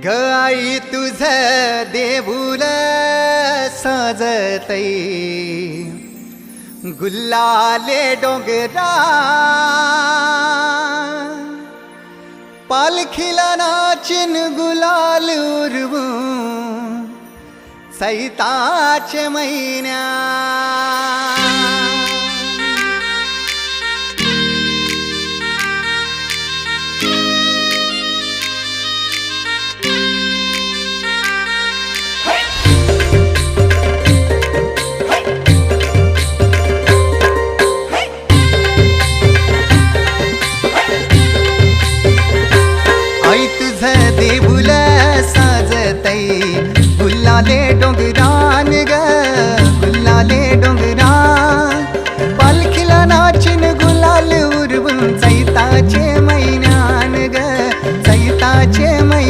गाई तुझ देऊल सजतई गुल्लाले डोंगरा. पालखीला नाचिन गुलाल उरवू सैताचे महिन्या குல்லாலே டொங்குரானுக குல்லாலே டொங்குரா பல்கில நாச்சின் குல்லால் உருவும் சைதாச்சே மைனானுக சைதாச்சே மை